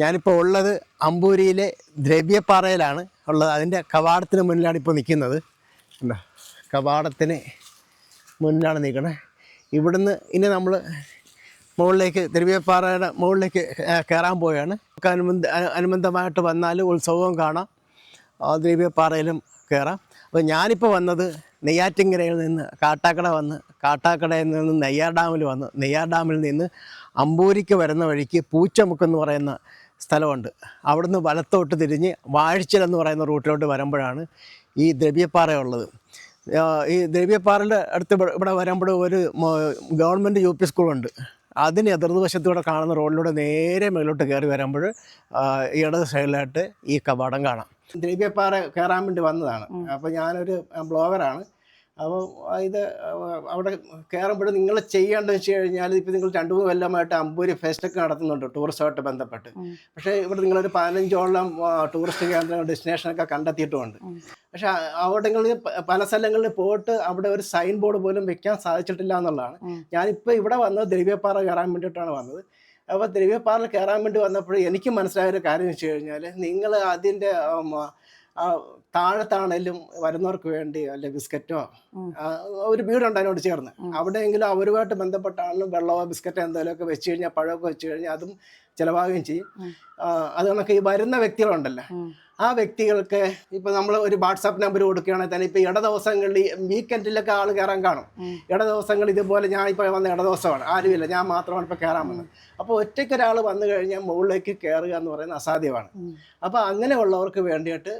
ഞാനിപ്പോൾ ഉള്ളത് അമ്പൂരിയിലെ ദ്രവ്യപ്പാറയിലാണ് ഉള്ളത്. അതിന്റെ കവാടത്തിന് മുന്നിലാണ് ഇപ്പോൾ നിൽക്കുന്നത് എന്താ കവാടത്തിന് മുന്നിലാണ് നിൽക്കണേ ഇവിടുന്ന് ഇനി നമ്മൾ മുകളിലേക്ക് ദ്രവ്യപ്പാറയുടെ മുകളിലേക്ക് കയറാൻ പോവുകയാണ്. അനുബന്ധ അനുബന്ധമായിട്ട് വന്നാൽ ഉത്സവവും കാണാം. ആ ദ്രവ്യപ്പാറയിലും കയറാം അപ്പോൾ ഞാനിപ്പോൾ വന്നത് നെയ്യാറ്റിങ്കരയിൽ നിന്ന് കാട്ടാക്കട വന്ന് കാട്ടാക്കടയിൽ നിന്ന് നെയ്യാർ ഡാമിൽ വന്ന് നെയ്യാർ ഡാമിൽ നിന്ന് അമ്പൂരിക്ക് വരുന്ന വഴിക്ക് പൂച്ചമുക്കെന്ന് പറയുന്ന സ്ഥലമുണ്ട്. അവിടുന്ന് വലത്തോട്ട് തിരിഞ്ഞ് വാഴിച്ചൽ എന്ന് പറയുന്ന റൂട്ടിലോട്ട് വരുമ്പോഴാണ് ഈ ദ്രവ്യപ്പാറ ഉള്ളത് ഈ ദ്രവ്യപ്പാറയുടെ അടുത്ത് ഇവിടെ- വരുമ്പോൾ ഒരു ഗവൺമെന്റ് യു പി സ്കൂളുണ്ട്. അതിന് എതിർവശത്തൂടെ കാണുന്ന റോഡിലൂടെ നേരെ മേലോട്ട് കയറി വരുമ്പോൾ ഈ ഇടത് സൈഡിലായിട്ട് ഈ കവാടം കാണാം. ദ്രവ്യപ്പാറ കയറാൻ വേണ്ടി വന്നതാണ്. അപ്പോൾ ഞാനൊരു ബ്ലോഗറാണ്. അപ്പോൾ ഇത് അവിടെ കയറുമ്പോൾ നിങ്ങൾ ചെയ്യേണ്ടതെന്ന് വെച്ച് കഴിഞ്ഞാൽ ഇപ്പോൾ നിങ്ങൾ രണ്ട് മൂന്ന് കൊല്ലമായിട്ട് അമ്പൂരി ഫെസ്റ്റൊക്കെ നടത്തുന്നുണ്ട് ടൂറിസമായിട്ട് ബന്ധപ്പെട്ട്. പക്ഷേ ഇവിടെ നിങ്ങളൊരു പതിനഞ്ചോളം ടൂറിസ്റ്റ് കേന്ദ്രങ്ങൾ ഡെസ്റ്റിനേഷനൊക്കെ കണ്ടെത്തിയിട്ടുമുണ്ട് പക്ഷെ അവിടെങ്ങളിൽ പല സ്ഥലങ്ങളിൽ പോയിട്ട് അവിടെ ഒരു സൈൻ ബോർഡ് പോലും വെക്കാൻ സാധിച്ചിട്ടില്ല എന്നുള്ളതാണ്. ഞാനിപ്പോൾ ഇവിടെ വന്നത് ദ്രവ്യപ്പാറ കയറാൻ വേണ്ടിയിട്ടാണ് വന്നത്. അപ്പോൾ ദ്രവ്യപ്പാറയിൽ കയറാൻ വേണ്ടി വന്നപ്പോൾ എനിക്ക് മനസ്സിലായ ഒരു കാര്യം വെച്ച് കഴിഞ്ഞാൽ നിങ്ങൾ അതിന്റെ താഴത്താണേലും വരുന്നവർക്ക് വേണ്ടി അല്ലെ ബിസ്ക്കറ്റോ ഒരു വീടുണ്ട് അതിനോട് ചേർന്ന്. അവിടെയെങ്കിലും അവരുമായിട്ട് ബന്ധപ്പെട്ടാണെങ്കിലും വെള്ളമോ ബിസ്ക്കറ്റോ എന്തെങ്കിലുമൊക്കെ വെച്ച് കഴിഞ്ഞാൽ പഴമൊക്കെ വെച്ച് കഴിഞ്ഞാൽ അതും ചിലവാകുകയും ചെയ്യും. അത് കണക്ക് ഈ വരുന്ന വ്യക്തികളുണ്ടല്ലോ. ആ വ്യക്തികൾക്ക് ഇപ്പൊ നമ്മൾ ഒരു വാട്സാപ്പ് നമ്പർ കൊടുക്കുകയാണെങ്കിൽ തന്നെ ഇപ്പൊ ഇട ദിവസങ്ങളിൽ വീക്കെൻഡിലൊക്കെ ആൾ കയറാൻ കാണും. ഇട ദിവസങ്ങൾ ഇതുപോലെ ഞാൻ ഇപ്പോൾ വന്ന ഇട ദിവസമാണ് ആരുമില്ല. ഞാൻ മാത്രമാണ് ഇപ്പോൾ കയറാൻ വന്നത്. അപ്പോൾ ഒറ്റയ്ക്ക് ഒരാൾ വന്നു കഴിഞ്ഞാൽ മുകളിലേക്ക് കയറുക എന്ന് പറയുന്നത് അസാധ്യമാണ്. അപ്പോൾ അങ്ങനെയുള്ളവർക്ക് വേണ്ടിയിട്ട്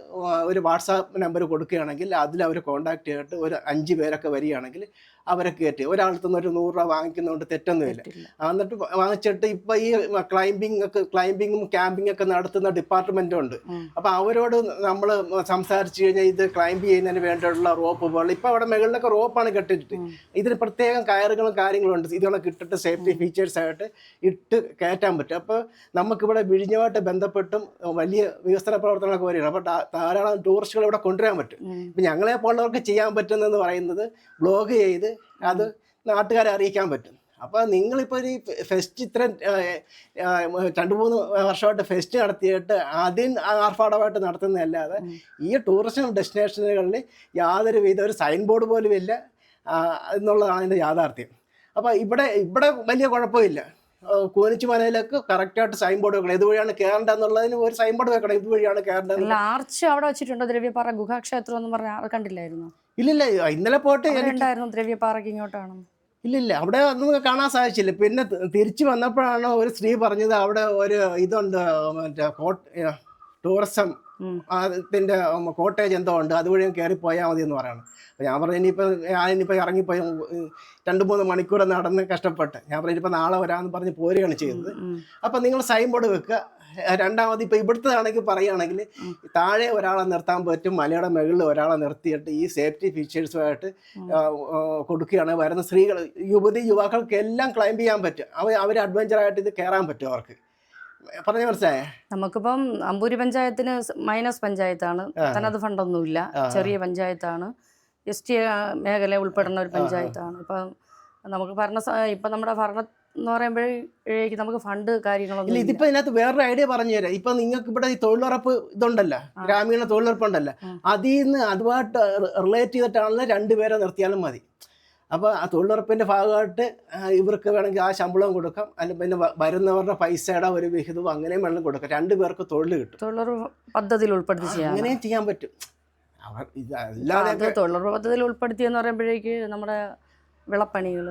ഒരു വാട്സാപ്പ് നമ്പർ കൊടുക്കുകയാണെങ്കിൽ അതിൽ അവർ കോൺടാക്ട് ചെയ്തിട്ട് ഒരു അഞ്ച് പേരൊക്കെ വരികയാണെങ്കിൽ അവരെ കയറ്റി ഒരാളത്തു നിന്ന് ഒരു നൂറ് രൂപ വാങ്ങിക്കുന്നതുകൊണ്ട് തെറ്റൊന്നുമില്ല. എന്നിട്ട് വാങ്ങിച്ചിട്ട് ഇപ്പൊ ഈ ക്ലൈംബിംഗ് ഒക്കെ ക്ലൈംബിങ്ങും ക്യാമ്പിംഗ് ഒക്കെ നടത്തുന്ന ഡിപ്പാർട്ട്മെന്റും ഉണ്ട്. അപ്പൊ അവരോട് നമ്മൾ സംസാരിച്ചു കഴിഞ്ഞാൽ ഇത് ക്ലൈംബ് ചെയ്യുന്നതിന് വേണ്ടിയിട്ടുള്ള റോപ്പ് റോപ്പുകൾ ഇപ്പൊ അവിടെ മുകളിലൊക്കെ റോപ്പാണ് കെട്ടിട്ട് ഇതിന് പ്രത്യേകം കയറുകളും കാര്യങ്ങളും ഉണ്ട്. ഇതുകൊണ്ട് ഇട്ടിട്ട് സേഫ്റ്റി ഫീച്ചേഴ്സ് ആയിട്ട് ഇട്ട് കയറ്റാൻ പറ്റും. അപ്പോൾ നമുക്കിവിടെ വിഴിഞ്ഞുമായിട്ട് ബന്ധപ്പെട്ടും വലിയ വികസന പ്രവർത്തനങ്ങളൊക്കെ വരികയാണ്. അപ്പോൾ ധാരാളം ടൂറിസ്റ്റുകൾ ഇവിടെ കൊണ്ടുവരാൻ പറ്റും. ഇപ്പം ഞങ്ങളെ പോലുള്ളവർക്ക് ചെയ്യാൻ പറ്റുന്നതെന്ന് പറയുന്നത് ബ്ലോഗ് ചെയ്ത് അത് നാട്ടുകാരെ അറിയിക്കാൻ പറ്റും. അപ്പോൾ നിങ്ങളിപ്പോൾ ഈ ഫെസ്റ്റ് ഇത്ര രണ്ട് മൂന്ന് വർഷമായിട്ട് ഫെസ്റ്റ് നടത്തിയിട്ട് അതിന് ആർഭാടമായിട്ട് നടത്തുന്നതല്ലാതെ ഈ ടൂറിസം ഡെസ്റ്റിനേഷനുകളിൽ യാതൊരു വിധ ഒരു സൈൻ ബോർഡ് പോലും ഇല്ല എന്നുള്ളതാണ് അതിന്റെ യാഥാർത്ഥ്യം. അപ്പോൾ ഇവിടെ ഇവിടെ വലിയ കുഴപ്പമില്ല. കൂനിച്ചു മനയിലേക്ക് കറക്റ്റായിട്ട് സൈൻ ബോർഡ് വെക്കണം ഇതുവഴിയാണ് കയറേണ്ടതെന്നുള്ളതിന് ഒരു സൈൻ ബോർഡ് വെക്കണം. ഇതുവഴിയാണ് കയറേണ്ടത് ആർച്ച് അവിടെ വെച്ചിട്ടുണ്ടോ? ദ്രവ്യപാറ ഗുഹാക്ഷേത്രം എന്ന് പറഞ്ഞ കണ്ടില്ലായിരുന്നു? ഇല്ലില്ല ഇന്നലെ പോയിട്ട് ദ്രവ്യപ്പാറയ്ക്ക് ഇങ്ങോട്ടാണ് ഇല്ലില്ല അവിടെ നമുക്ക് കാണാൻ സാധിച്ചില്ല. പിന്നെ തിരിച്ചു വന്നപ്പോഴാണ് ഒരു സ്ത്രീ പറഞ്ഞത് അവിടെ ഒരു ഇതുണ്ട് മറ്റേ കോട്ട് ടൂറിസം അതിന്റെ അതിന്റെ കോട്ടേജ് എന്തോ ഉണ്ട് അതുവഴി കയറി പോയാൽ മതി എന്ന് പറയണം. അപ്പോൾ ഞാൻ പറഞ്ഞു ഇനിയിപ്പോൾ ഞാൻ ഇനിയിപ്പോൾ ഇറങ്ങിപ്പോയി രണ്ട് മൂന്ന് മണിക്കൂർ നടന്ന് കഷ്ടപ്പെട്ട്. ഞാൻ പറഞ്ഞു ഇനിയിപ്പോൾ നാളെ വരാമെന്ന് പറഞ്ഞ് പോരുകയാണ് ചെയ്തത്. അപ്പം നിങ്ങൾ സൈൻ ബോർഡ് വെക്കുക. ഏഹ് ഇപ്പൊ ഇവിടുത്തെ ആണെങ്കിൽ പറയുകയാണെങ്കിൽ താഴെ ഒരാളെ നിർത്താൻ പറ്റും മലയുടെ മുകളിൽ ഒരാളെ നിർത്തിയിട്ട് ഈ സേഫ്റ്റി ഫീച്ചേഴ്സുമായിട്ട് കൊടുക്കുകയാണ്. വരുന്ന സ്ത്രീകൾ യുവതി യുവാക്കൾക്ക് എല്ലാം ക്ലൈംബ് ചെയ്യാൻ പറ്റും. അവർ അവർ അഡ്വഞ്ചറായിട്ട് ഇത് കയറാൻ പറ്റും അവർക്ക്. പറഞ്ഞു മനസ്സിലായേ? നമുക്കിപ്പം അമ്പൂരി പഞ്ചായത്തിന് മൈനസ് പഞ്ചായത്താണ്. തനത് ഫണ്ടൊന്നുമില്ല ചെറിയ പഞ്ചായത്താണ്. എസ് ടി മേഖല ഉൾപ്പെടുന്ന ഒരു പഞ്ചായത്താണ്. ഇപ്പം നമുക്ക് ഭരണ ഇപ്പം നമ്മുടെ ഭരണ എന്ന് പറയുമ്പോഴേക്ക് നമുക്ക് ഫണ്ട് കാര്യങ്ങളൊന്നും ഇല്ല. ഇതിപ്പോ ഇതിനകത്ത് വേറൊരു ഐഡിയ പറഞ്ഞു തരാം. ഇപ്പൊ നിങ്ങൾക്ക് ഇവിടെ ഈ തൊഴിലുറപ്പ് ഇതുണ്ടല്ലോ ഗ്രാമീണ തൊഴിലുറപ്പ് ഉണ്ടല്ലോ അതിൽ നിന്ന് അതുമായിട്ട് റിലേറ്റ് ചെയ്തിട്ടാണല്ലോ രണ്ടുപേരെ നിർത്തിയാലും മതി. അപ്പോൾ ആ തൊഴിലുറപ്പിന്റെ ഭാഗമായിട്ട് ഇവർക്ക് വേണമെങ്കിൽ ആ ശമ്പളം കൊടുക്കാം. അല്ലെങ്കിൽ പിന്നെ വരുന്നവരുടെ പൈസയുടെ ഒരു വിഹിതവും അങ്ങനെയും വേണമെങ്കിൽ കൊടുക്കാം. രണ്ട് പേർക്ക് തൊഴിൽ കിട്ടും. തൊഴിലുറപ്പ് പദ്ധതിയിൽ ഉൾപ്പെടുത്തി ചെയ്യാം. അങ്ങനെയും ചെയ്യാൻ പറ്റും. അവർ ഇത് അല്ലാതെ തൊഴിലുറപ്പ് പദ്ധതിയിൽ ഉൾപ്പെടുത്തി എന്ന് പറയുമ്പോഴേക്ക് നമ്മുടെ വിളപ്പണികൾ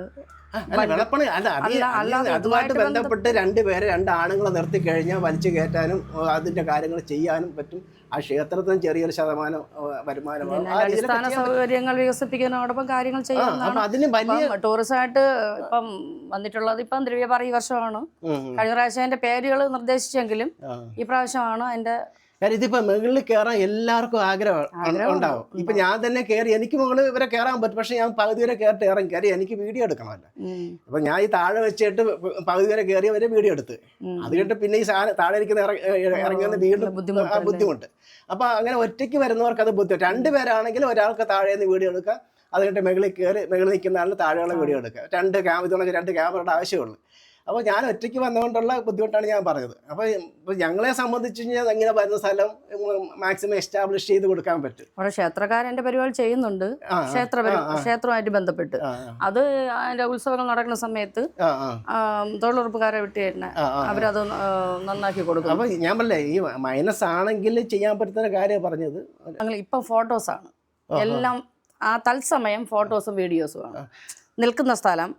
അല്ല, അത് അതുമായിട്ട് ബന്ധപ്പെട്ട് രണ്ടുപേരെ രണ്ട് ആണുങ്ങളെ നിർത്തി കഴിഞ്ഞാൽ വലിച്ചു കയറ്റാനും അതിന്റെ കാര്യങ്ങൾ ചെയ്യാനും പറ്റും. ആ ക്ഷേത്രത്തിന് ചെറിയൊരു ശതമാനം വരുമാനമാണ്. അടിസ്ഥാന സൗകര്യങ്ങൾ വികസിപ്പിക്കുന്നതോടൊപ്പം കാര്യങ്ങൾ ചെയ്യാം അതിന് വലിയ ടൂറിസമായിട്ട് ഇപ്പം വന്നിട്ടുള്ളത് ഇപ്പം ദ്രവ്യപാറ ഈ വർഷമാണ്. കഴിഞ്ഞ പ്രാവശ്യം അതിന്റെ പേരുകൾ നിർദ്ദേശിച്ചെങ്കിലും ഈ പ്രാവശ്യമാണ് അതിന്റെ കാര്യം ഇതിപ്പോ മുകളിൽ കയറാൻ എല്ലാവർക്കും ആഗ്രഹം ഉണ്ടാവും. ഇപ്പൊ ഞാൻ തന്നെ കയറി എനിക്ക് മുകളിൽ ഇവരെ കയറാൻ പറ്റും പക്ഷെ ഞാൻ പകുതി വരെ കയറിട്ട് ഇറങ്ങി. കയറി എനിക്ക് വീഡിയോ എടുക്കണമല്ലോ അപ്പൊ ഞാൻ ഈ താഴെ വെച്ചിട്ട് പകുതി വരെ കയറി വരെ വീഡിയോ എടുത്ത്. അത് കഴിഞ്ഞിട്ട് പിന്നെ ഈ സാധനം താഴെ ഇരിക്കുന്ന ഇറങ്ങുന്ന വീണ്ടും ബുദ്ധിമുട്ട് അപ്പൊ അങ്ങനെ ഒറ്റയ്ക്ക് വരുന്നവർക്ക് അത് ബുദ്ധിമുട്ട്. രണ്ടുപേരാണെങ്കിൽ ഒരാൾക്ക് താഴെ നിന്ന് വീഡിയോ എടുക്കാം. അത് കഴിഞ്ഞിട്ട് മുകളിൽ കയറി മുകളിൽ നിൽക്കുന്ന ആളിന് താഴെയുള്ള വീഡിയോ എടുക്കാം. രണ്ട് ക്യാമറ രണ്ട് ക്യാമറയുടെ ആവശ്യമുള്ളൂ. അപ്പോൾ ഞാൻ ഒറ്റയ്ക്ക് വന്നുകൊണ്ടുള്ള ബുദ്ധിമുട്ടാണ് ഞാൻ പറഞ്ഞത്. അപ്പോൾ ഇപ്പോൾ ഞങ്ങളെ സംബന്ധിച്ച് കഴിഞ്ഞാൽ ഇങ്ങനെ വരുന്ന സ്ഥലം മാക്സിമം എസ്റ്റാബ്ലിഷ് ചെയ്ത് കൊടുക്കാൻ പറ്റും. അവിടെ ക്ഷേത്രക്കാരന്റെ പരിപാടി ചെയ്യുന്നുണ്ട്. ക്ഷേത്ര. ക്ഷേത്രവുമായിട്ട് ബന്ധപ്പെട്ട്. അത് അതിന്റെ ഉത്സവങ്ങൾ നടക്കുന്ന സമയത്ത് തൊഴിലുറപ്പുകാരെ വിട്ട് തന്നെ. അവരത് നന്നാക്കി കൊടുക്കും. അപ്പോൾ ഞാൻ പറഞ്ഞേ ഈ മൈനസ് ആണെങ്കിൽ ചെയ്യാൻ പറ്റുന്ന കാര്യം പറഞ്ഞത്. ഞങ്ങൾ ഇപ്പം ഫോട്ടോസാണ് എല്ലാം ആ തത്സമയം ഫോട്ടോസും വീഡിയോസും ആണ്. നിൽക്കുന്ന സ്ഥലം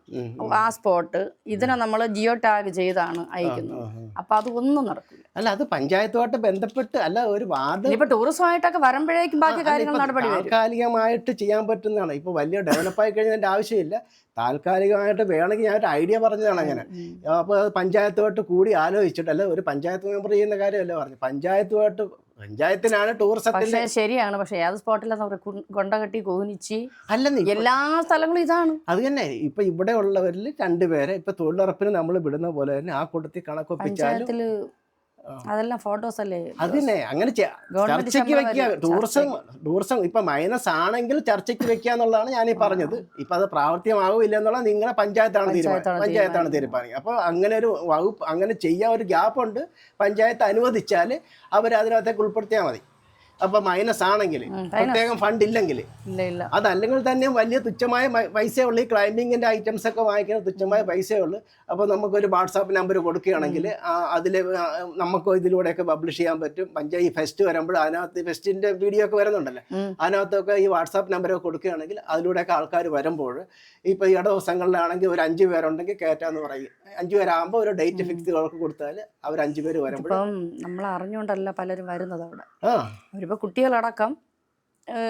ആ സ്പോട്ട് ഇതിനെ നമ്മൾ ജിയോ ടാഗ് ചെയ്താണ് അയക്കുന്നത്. അപ്പൊ അത് ഒന്നും നടക്കില്ല. അല്ല അത് പഞ്ചായത്തുമായിട്ട് ബന്ധപ്പെട്ട് അല്ല ഒരു വാദം ഇപ്പൊ ടൂറിസമായിട്ടൊക്കെ വരുമ്പോഴേക്കും ബാക്കി കാര്യങ്ങൾ നടപടി താൽക്കാലികമായിട്ട് ചെയ്യാൻ പറ്റുന്നതാണ്. ഇപ്പൊ വലിയ ഡെവലപ്പ് ആയി കഴിഞ്ഞതിന്റെ ആവശ്യമില്ല. താൽക്കാലികമായിട്ട് വേണമെങ്കിൽ ഞാൻ ഒരു ഐഡിയ പറഞ്ഞതാണ് അങ്ങനെ. അപ്പോൾ അത് പഞ്ചായത്തുമായിട്ട് കൂടി ആലോചിച്ചിട്ട് അല്ല ഒരു പഞ്ചായത്ത് മെമ്പർ ചെയ്യുന്ന കാര്യമല്ല പറഞ്ഞു പഞ്ചായത്തുമായിട്ട് പഞ്ചായത്തിനാണ് ടൂറിസത്തിന്റെ പക്ഷേ ശരിയാണ് പക്ഷെ ഏത് സ്പോട്ടിലാണ് അവർ കൊണ്ടകെട്ടി കൂനിച്ച് അല്ലെന്ന് എല്ലാ സ്ഥലങ്ങളും ഇതാണ്. അത് തന്നെ ഇപ്പൊ ഇവിടെ ഉള്ളവരിൽ രണ്ടുപേരെ ഇപ്പൊ തൊഴിലുറപ്പിന് നമ്മൾ വിടുന്ന പോലെ തന്നെ ആ കൂട്ടത്തിൽ കണക്കൊപ്പിച്ചാലും അതെല്ലാം ഫോട്ടോസ് അല്ലേ? അതിനെ അങ്ങനെ ചർച്ചയ്ക്ക് വെക്കുക. ടൂറിസം ടൂറിസം ഇപ്പൊ മൈനസ് ആണെങ്കിൽ ചർച്ചയ്ക്ക് വെക്കുക എന്നുള്ളതാണ് ഞാൻ ഈ പറഞ്ഞത്. ഇപ്പൊ അത് പ്രാവർത്തികമാവില്ല എന്നുള്ളത് നിങ്ങളെ പഞ്ചായത്താണ് തീരുമാനം. പഞ്ചായത്താണ് തീരുമാനം. അപ്പൊ അങ്ങനെ ഒരു വകുപ്പ് അങ്ങനെ ചെയ്യാൻ ഒരു ഗ്യാപ്പ് ഉണ്ട്. പഞ്ചായത്ത് അനുവദിച്ചാൽ അവർ അതിനകത്തേക്ക് ഉൾപ്പെടുത്തിയാൽ മതി. അപ്പൊ മൈനസ് ആണെങ്കിൽ പ്രത്യേകം ഫണ്ട് ഇല്ലെങ്കിൽ. ഇല്ല ഇല്ല. അതല്ലെങ്കിൽ തന്നെ വലിയ തുച്ഛമായ പൈസ പൈസയേ ഉള്ളൂ. ഈ ക്ലൈമ്പിങ്ങിന്റെ ഐറ്റംസ് ഒക്കെ വാങ്ങിക്കുന്ന തുച്ഛമായ പൈസയേ ഉള്ളൂ. അപ്പോൾ നമുക്കൊരു വാട്സാപ്പ് നമ്പർ കൊടുക്കുകയാണെങ്കിൽ അതിൽ നമുക്ക് ഇതിലൂടെയൊക്കെ പബ്ലിഷ് ചെയ്യാൻ പറ്റും. പഞ്ചായത്ത് ഈ ഫെസ്റ്റ് വരുമ്പോൾ അതിനകത്ത് ഫെസ്റ്റിന്റെ വീഡിയോ ഒക്കെ വരുന്നുണ്ടല്ലോ. അതിനകത്തൊക്കെ ഈ വാട്സാപ്പ് നമ്പരൊക്കെ കൊടുക്കുകയാണെങ്കിൽ അതിലൂടെയൊക്കെ ആൾക്കാർ വരുമ്പോൾ ഇപ്പൊ ഈ ഇട ദിവസങ്ങളിലാണെങ്കിൽ ഒരു അഞ്ചു പേരുണ്ടെങ്കിൽ കയറ്റാന്ന് പറയും. അഞ്ചു പേരാകുമ്പോൾ ഒരു ഡേറ്റ് ഫിക്സ് കൊടുത്താൽ അവർ അഞ്ചു പേര് വരുമ്പോൾ നമ്മൾ അറിഞ്ഞുകൊണ്ടല്ല പലരും വരുന്നത് അവിടെ. അവരിപ്പോ കുട്ടികളടക്കം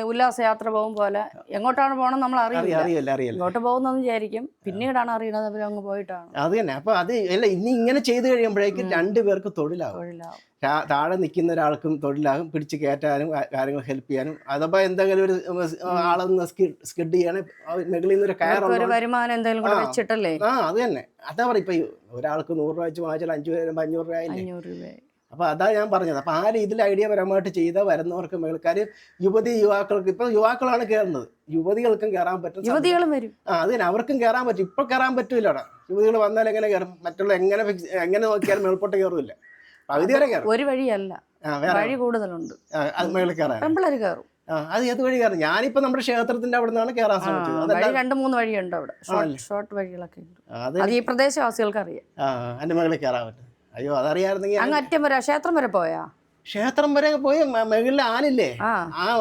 ഉല്ലാസയാത്ര പോകും പോലെ. എങ്ങോട്ടാണ് പോകണം നമ്മൾ അറിയാം അറിയില്ല. എങ്ങോട്ട് പോകുന്നെന്ന് വിചാരിക്കും. പിന്നീടാണ് അറിയണത് അവർ അങ്ങ് പോയിട്ടാണ്. അത് തന്നെ. അപ്പൊ അത് അല്ല ഇനി ഇങ്ങനെ ചെയ്തു കഴിയുമ്പോഴേക്കും രണ്ടുപേർക്ക് തൊഴിലാകും താഴെ നിൽക്കുന്ന ഒരാൾക്കും തൊഴിലാകും. പിടിച്ച് കയറ്റാനും കാര്യങ്ങൾ ഹെൽപ്പ് ചെയ്യാനും. അഥവാ എന്തെങ്കിലും ഒരു ആളൊന്ന് സ്കിഡ് മെകളിൽ നിന്ന് ഒരു വരുമാനം എന്തെങ്കിലും കൂടെ വെച്ചിട്ടല്ലേ? ആ അത് തന്നെ. അതാ പറയും ഇപ്പൊ ഒരാൾക്ക് നൂറ് രൂപ വെച്ച് വാങ്ങിച്ചാൽ അഞ്ചു പേരും അഞ്ഞൂറ് രൂപ അഞ്ഞൂറ് രൂപ അപ്പോൾ അതാ ഞാൻ പറഞ്ഞത്. അപ്പോൾ ആ രീതിയിൽ ഐഡിയ പരമായിട്ട് ചെയ്ത വരുന്നവർക്ക് മേൽക്കാർ യുവതി യുവാക്കൾക്ക് ഇപ്പൊ യുവാക്കളാണ് കയറുന്നത്. യുവതികൾക്കും കയറാൻ പറ്റും യുവതികളും വരും. ആ അതിന് അവർക്കും കയറാൻ പറ്റും. ഇപ്പൊ കയറാൻ പറ്റൂല അവിടെ യുവതികൾ വന്നാൽ എങ്ങനെ കയറും? മറ്റുള്ള എങ്ങനെ ഫിക്സ് എങ്ങനെ നോക്കിയാലും മേൽപ്പോട്ട് കയറില്ല. പകുതി വരെ കയറും. ഒരു വഴിയല്ല. വഴി കൂടുതലുണ്ട്. അത് മേളിൽ കയറാൻ. കയറും. ആ അത് ഏത് വഴി കയറും? ഞാനിപ്പോ നമ്മുടെ ക്ഷേത്രത്തിന്റെ അവിടെ നിന്നാണ് കയറാൻ ശ്രമിച്ചത്. രണ്ട് മൂന്ന് വഴിയുണ്ട് അവിടെ. ഷോർട്ട് വഴികളൊക്കെ ഉണ്ട്. അത് ഈ പ്രദേശവാസികൾക്ക് അറിയാം ആ എന്റെ മകളിൽ കയറാൻ പറ്റും. അയ്യോ അതറിയായിരുന്നെങ്കിൽ അങ്ങ് അറ്റം വരെ ക്ഷേത്രം വരെ പോയാ? ക്ഷേത്രം വരെ പോയി മേഖലയിലെ മുകളിൽ ആലില്ലേ ആ.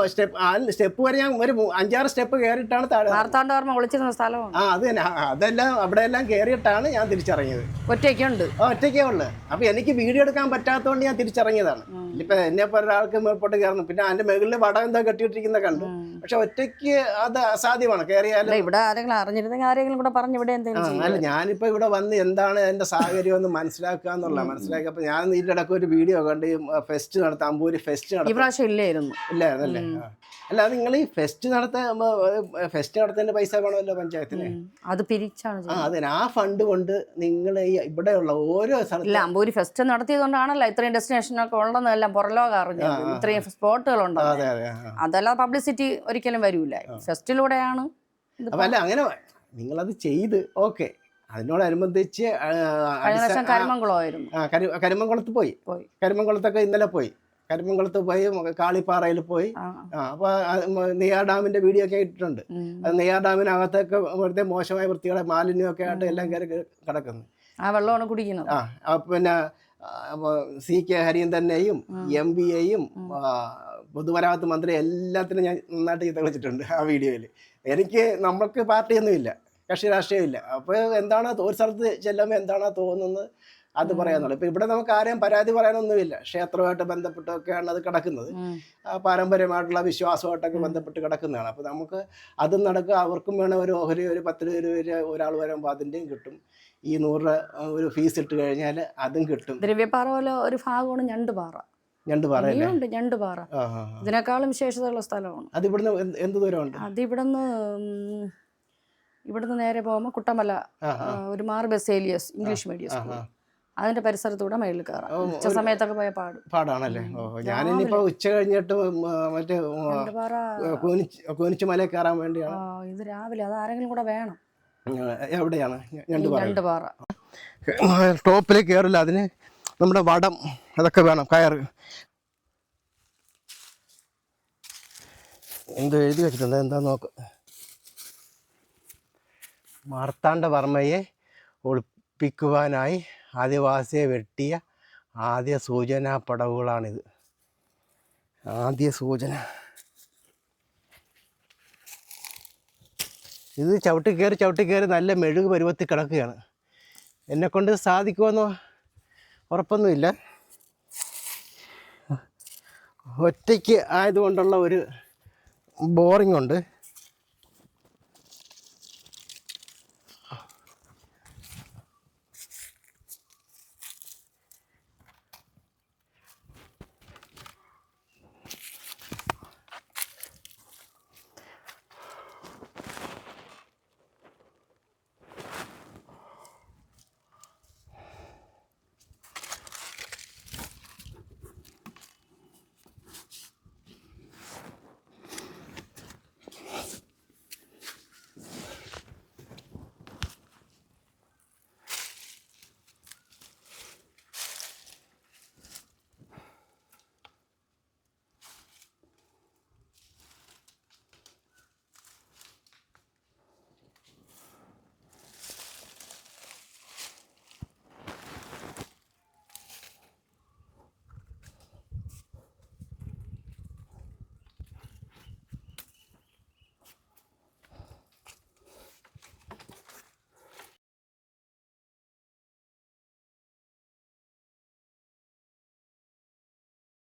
സ്റ്റെപ്പ് ആലിന് സ്റ്റെപ്പ് വരെ ഞാൻ ഒരു അഞ്ചാറ് സ്റ്റെപ്പ് കയറിയിട്ടാണ് താഴെ മാർത്താണ്ഡവർമ്മ ഒളിച്ചിരുന്ന സ്ഥലമാണ് ആ അത് തന്നെ. അതെല്ലാം അവിടെ എല്ലാം കയറിയിട്ടാണ് ഞാൻ തിരിച്ചിറങ്ങിയത്. ഒറ്റയ്ക്കുണ്ട്. ആ ഒറ്റയ്ക്കേ ഉള്ളു. അപ്പൊ എനിക്ക് വീഡിയോ എടുക്കാൻ പറ്റാത്തതുകൊണ്ട് ഞാൻ തിരിച്ചിറങ്ങിയതാണ്. ഇപ്പൊ എന്നെ ഒരാൾക്ക് മേൽപ്പോട്ട് കയറുന്നു. പിന്നെ അതിന്റെ മുകളിൽ വടം എന്താ കെട്ടിയിട്ടിരിക്കുന്ന കണ്ടു. പക്ഷെ ഒറ്റയ്ക്ക് അത് അസാധ്യമാണ്. കയറിയാലും ഇവിടെ ആരെങ്കിലും അറിഞ്ഞിരുന്നെങ്കിൽ ആരെങ്കിലും കൂടെ പറഞ്ഞു ഇവിടെ എന്തെങ്കിലും അല്ല ഞാനിപ്പോ ഇവിടെ വന്ന് എന്താണ് എന്റെ സാഹചര്യം എന്ന് മനസ്സിലാക്കുക എന്നുള്ള മനസ്സിലാക്കിയപ്പോ ഞാൻ ഇതിന്റെ ഇടയ്ക്ക് ഒരു വീഡിയോ കണ്ട് ഫെസ്റ്റ് നടത്താം അമ്പൂര് ഫെസ്റ്റ് നടത്താം. പ്രാവശ്യം ഇല്ലായിരുന്നു. ഇല്ലായിരുന്നല്ലേ ആ. അല്ല നിങ്ങൾ ഈ ഫെസ്റ്റ് നടത്താൻ ഫെസ്റ്റ് നടത്തേണ്ട പൈസ വേണമല്ലോ പഞ്ചായത്തിന് അത് പിരിച്ചാണ് ആ അതിന് ആ ഫണ്ട് കൊണ്ട് നിങ്ങൾ ഈ ഇവിടെയുള്ള ഓരോ സ്ഥലത്തും അമ്പൂരി ഫെസ്റ്റ് നടത്തിയതുകൊണ്ടാണല്ലോ ഇത്രയും ഡെസ്റ്റിനേഷനൊക്കെ ഉള്ളതെന്നെല്ലാം പുറലോകം അറിഞ്ഞു ഇത്രയും സ്പോട്ടുകളുണ്ടോ. അതല്ലാതെ പബ്ലിസിറ്റി ഒരിക്കലും വരൂല. ഫെസ്റ്റിലൂടെയാണ് അപ്പൊ അല്ല അങ്ങനെ നിങ്ങളത് ചെയ്ത് ഓക്കെ. അതിനോടനുബന്ധിച്ച് കരിമംകുളത്ത് പോയി. കരിമംകുളത്തൊക്കെ ഇന്നലെ പോയി. കരിമംകുളത്ത് പോയി കാളിപ്പാറയിൽ പോയി. അപ്പോൾ നെയ്യാർ ഡാമിന്റെ വീഡിയോ ഒക്കെ ഇട്ടിട്ടുണ്ട്. അത് നെയ്യാർ ഡാമിനകത്തൊക്കെ വെറുതെ മോശമായ വൃത്തികളെ മാലിന്യമൊക്കെ ആയിട്ട് എല്ലാം കയറി കിടക്കുന്നു. ആ വെള്ളമാണ് കുടിക്കുന്നത്. ആ പിന്നെ സി കെ ഹരിയന്തനെയും എം ബി എയും പൊതുമരാമത്ത് മന്ത്രി എല്ലാത്തിനും ഞാൻ നന്നായിട്ട് ചീത്ത വെച്ചിട്ടുണ്ട് ആ വീഡിയോയിൽ എനിക്ക് നമ്മൾക്ക് പാർട്ടിയൊന്നുമില്ല. കക്ഷി രാഷ്ട്രീയമില്ല. അപ്പോൾ എന്താണ് ഒരു സ്ഥലത്ത് ചെല്ലുമ്പോൾ എന്താണോ തോന്നുന്നത് അത് പറയാന്നുള്ളത് ഇപ്പൊ ഇവിടെ നമുക്ക് ആരെയും പരാതി പറയാനൊന്നുമില്ല. ക്ഷേത്രമായിട്ട് ബന്ധപ്പെട്ടൊക്കെയാണ് അത് കിടക്കുന്നത്. പാരമ്പര്യമായിട്ടുള്ള വിശ്വാസമായിട്ടൊക്കെ ബന്ധപ്പെട്ട് കിടക്കുന്നതാണ്. അപ്പൊ നമുക്ക് അതും നടക്കുക. അവർക്കും വേണം ഒരു ഓഹരി ഒരു പത്ത് രൂപ ഒരാൾ വരുമ്പോൾ അതിന്റെയും കിട്ടും. ഈ നൂറ് ഒരു ഫീസ് ഇട്ട് കഴിഞ്ഞാൽ അതും കിട്ടും. ദ്രവ്യപാറ പോലെ ഒരു ഭാഗമാണ് ഞണ്ട് പാറ ഞണ്ട് പാറ ആ, ആ. ഇതിനേക്കാളും വിശേഷതയുള്ള സ്ഥലമാണ്. അത് ഇവിടുന്ന് എന്ത് ദൂരമുണ്ട്? അത് ഇവിടുന്ന് ഉം, ഇവിടുന്ന് നേരെ പോകുമ്പോൾ കുട്ടമല ഒരു Mar Baselius English medium school അതിന്റെ പരിസരത്തൂടെ മേളിൽ കയറാം ഉച്ച സമയത്തൊക്കെ പോയ പാട്. പാടാണല്ലേ? ഞാനിപ്പോ ഉച്ച കഴിഞ്ഞിട്ട് മറ്റേ ഉം, ആ, ഞണ്ടുപാറ കൂനിച്ച് കൂനിച്ച് മല കയറാൻ വേണ്ടിയാണ്. ഇത് രാവിലെ. അത് ആരെങ്കിലും കൂടെ വേണം. എവിടെയാണ്? രണ്ട് പറ ടോപ്പിലേക്ക് കയറില്ല അതിന് നമ്മുടെ വടം അതൊക്കെ വേണം. കയറ്. എന്തോ എഴുതി വെച്ചിട്ടുണ്ട്? എന്താ നോക്ക്. മാർത്താണ്ഡ വർമ്മയെ ഒളിപ്പിക്കുവാനായി ആദിവാസിയെ വെട്ടിയ ആദ്യ സൂചനാ പടവുകളാണിത്. ആദ്യ സൂചന. ഇത് ചവിട്ടി കയറി ചവിട്ടി കയറി നല്ല മെഴുക് പരുവത്തിൽ കിടക്കുകയാണ്. എന്നെക്കൊണ്ട് സാധിക്കുമെന്നോ? ഉറപ്പൊന്നുമില്ല. ഒറ്റയ്ക്ക് ആയതുകൊണ്ടുള്ള ഒരു ബോറിംഗ് ഉണ്ട്.